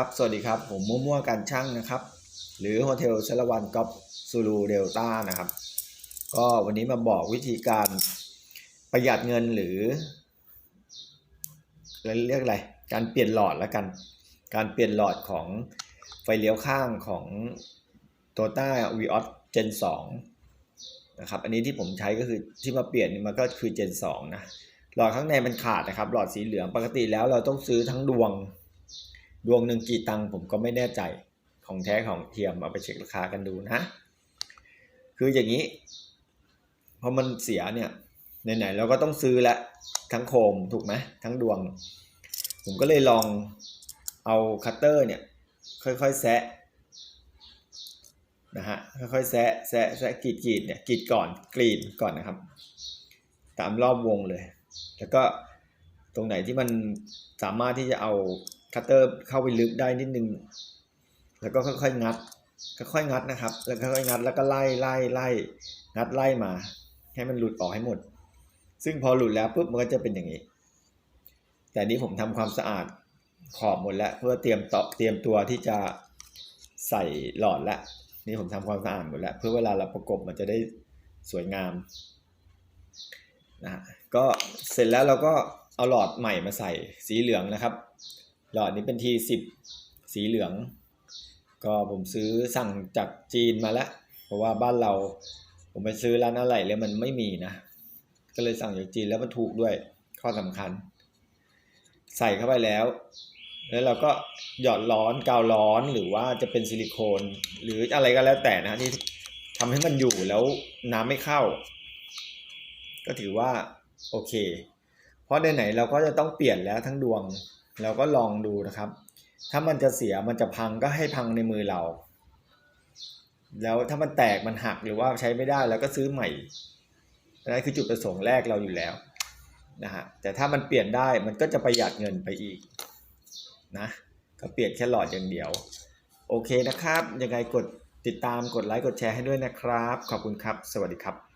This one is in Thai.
ครับ สวัสดีครับ ผมมั่วๆการช่างนะครับ หรือโฮเทลชลวันกอฟซูรูเดลต้านะครับ ก็วันนี้มาบอกวิธีการประหยัดเงินหรือเรียกอะไร การเปลี่ยนหลอดแล้วกัน การเปลี่ยนหลอดของไฟเลี้ยวข้างของ t o y o t a v i o s Gen 2นะครับ อันนี้ที่ผมใช้ก็คือที่มาเปลี่ยนมันก็คือ Gen 2นะ หลอดข้างในมันขาดนะครับ หลอดสีเหลืองปกติแล้วเราต้องซื้อทั้งดวง ดวงหนึ่งกี่ตังค์ผมก็ไม่แน่ใจของแท้ของเทียมเอาไปเช็คราคากันดูนะ คืออย่างนี้พอมันเสียเนี่ยไหนๆเราก็ต้องซื้อล้วทั้งโคมถูกไหมทั้งดวง ผมก็เลยลองเอาคัตเตอร์เนี่ยค่อยๆแซะนะฮะค่อยๆแซะแซะแซะกรีดกรีดเนี่ยกรีดก่อนกรีดก่อนนะครับ ตามรอบวงเลย แล้วก็ตรงไหนที่มันสามารถที่จะเอา คัตเตอร์เข้าไปลึกได้นิดนึง แล้วก็ค่อยๆงัดค่อยๆงัดนะครับ แล้วค่อยๆงัดแล้วก็ไล่ไล่ไล่งัดไล่มา ให้มันหลุดออกให้หมด ซึ่งพอหลุดแล้วปุ๊บมันก็จะเป็นอย่างนี้ แต่นี้ผมทำความสะอาดขอบหมดแล้ว เพื่อเตรียมต่อเตรียมตัวที่จะใส่หลอดแล้วนี่ผมทำความสะอาดหมดแล้ว เพื่อเวลาเราประกบมันจะได้สวยงามนะฮะก็เสร็จแล้วเราก็เอาหลอดใหม่มาใส่สีเหลืองนะครับ หลอดนี้เป็นทีสิบสีเหลือง ก็ผมซื้อสั่งจากจีนมาแล้ว เพราะว่าบ้านเรา ผมไปซื้อร้านอะไรแล้วมันไม่มีนะ ก็เลยสั่งจากจีนแล้วมันถูกด้วยข้อสำคัญ ใส่เข้าไปแล้ว แล้วเราก็หยอดร้อนกาวร้อนหรือว่าจะเป็นซิลิโคน หรืออะไรก็แล้วแต่นะที่ทำให้มันอยู่แล้วน้ำไม่เข้า ก็ถือว่าโอเค เพราะในไหนเราก็จะต้องเปลี่ยนแล้วทั้งดวง เราก็ลองดูนะครับ ถ้ามันจะเสียมันจะพังก็ให้พังในมือเรา แล้วถ้ามันแตกมันหักหรือว่าใช้ไม่ได้เราก็ซื้อใหม่นั่นคือจุดประสงค์แรกเราอยู่แล้วนะฮะแต่ถ้ามันเปลี่ยนได้มันก็จะประหยัดเงินไปอีกนะก็เปลี่ยนแค่หลอดอย่างเดียว โอเคนะครับ ยังไงกดติดตามกดไลค์กดแชร์ให้ด้วยนะครับ ขอบคุณครับ สวัสดีครับ